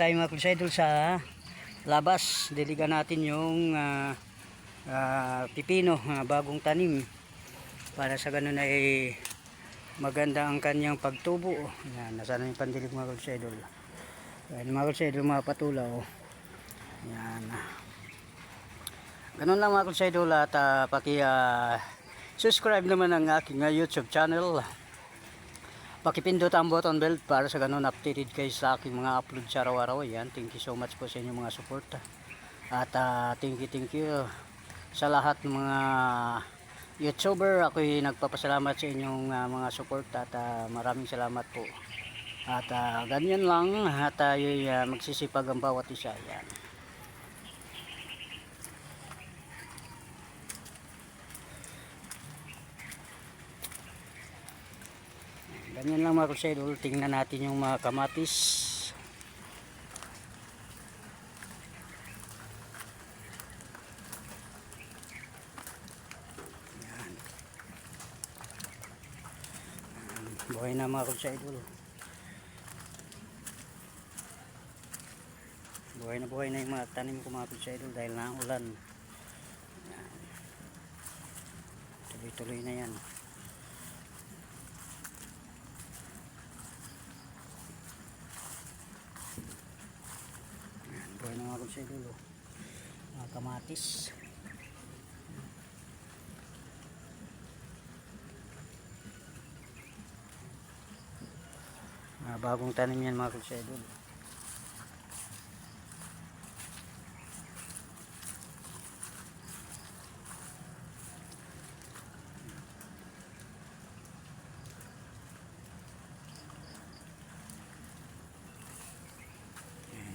tayo mga idol sa labas. Diligan natin yung ah, ah, pipino na bagong tanim. Para sa ganun ay maganda ang kanyang pagtubo. Yan, nasa na yung pandilig mga idol. Yan mga idol mga patulaw. Yan. Ganun lang mga idol at ah, paki ah, subscribe naman ang aking ah, YouTube channel. Pakipindot ang button bell para sa ganun updated kayo sa aking mga upload sa araw-araw. Yan, thank you so much po sa inyong mga support. At ah, thank you, thank you sa lahat ng mga YouTuber. Ako'y nagpapasalamat sa inyong ah, mga support at ah, maraming salamat po. At ah, ganyan lang at tayo'y ah, magsisipag ang bawat isa. Yan. Ganyan lang mga kusidol. Tingnan natin yung mga kamatis. Yan. Buhay na mga kusidol. Buhay na buhay na yung mga tanim ko mga kusidol dahil na ulan. Yan. Tuloy-tuloy na yan. Buhay na mga kusidol. oh. Mga kamatis. Mga bagong tanim yan mga kusidol. Ayan,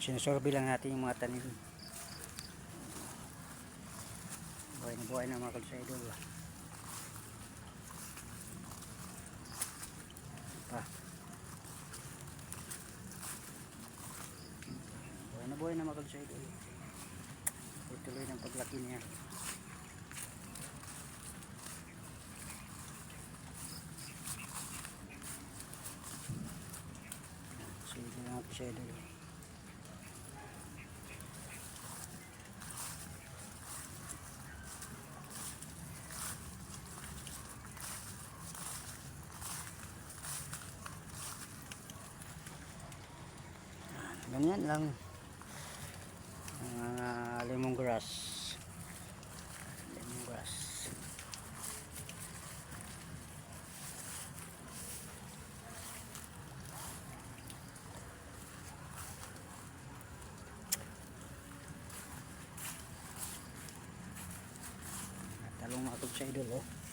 Sinusurvey lang natin yung mga tanim. Buhay na buhay na mga kalsaidol. Pa. Buhay na buhay na mga kalsaidol. Tuloy ng paglaki niya. Sige mga kalsaidol. Ganyan lang. Mga lemongrass. Lemongrass. Talong mga sa idol oh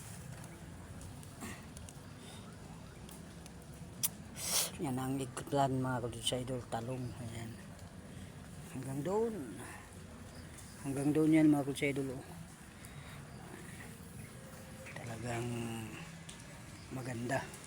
yan ang plan mga sa idol talong. Ayan. Hanggang doon. Hanggang doon yan mga sa idol oh. talagang maganda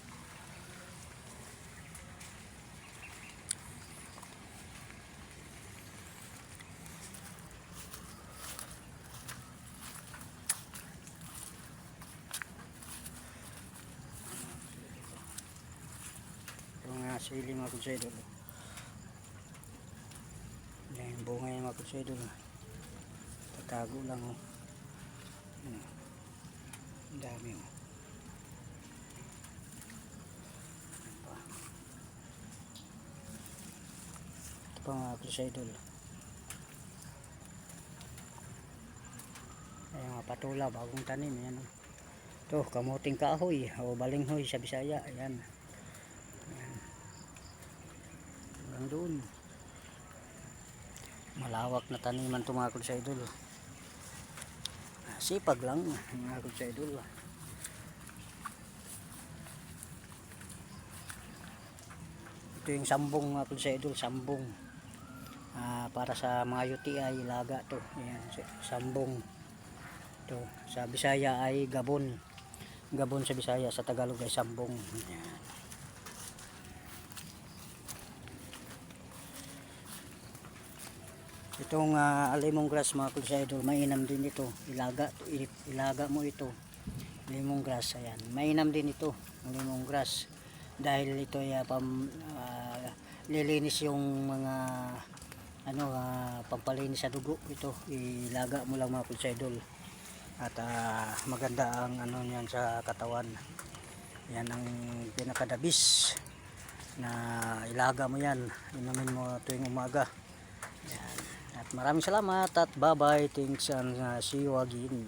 nga sili mga idol oh. yan yung bunga yan mga sa idol tatago lang oh ang dami oh ito pa mga sa idol Ayan mga patula, bagong tanim. Ayan. oh. Ito, kamuting kahoy o balinghoy sa Bisaya. Ayan. Hanggang doon. Malawak na taniman tumakod sa idol. Sipag lang mga sa idol. Ito yung sambong mga sa idol, sambong. Ah, para sa mga UTI, laga to. Ayan, sambong. Ito, sa Bisaya ay Gabon. Gabon sa Bisaya, sa Tagalog ay Sambong. Ayan. Itong uh, lemongrass mga idol, mainam din ito. Ilaga, ilaga mo ito. Lemongrass, ayan. Mainam din ito, ang lemongrass. Dahil ito ay ah, pam, ah, lilinis yung mga ano ah, pampalinis sa dugo ito ilaga mo lang mga idol at ah, maganda ang ano niyan sa katawan yan ang pinakadabis na ilaga mo yan inumin mo tuwing umaga yan. At maraming salamat at bye bye thanks and uh, see you again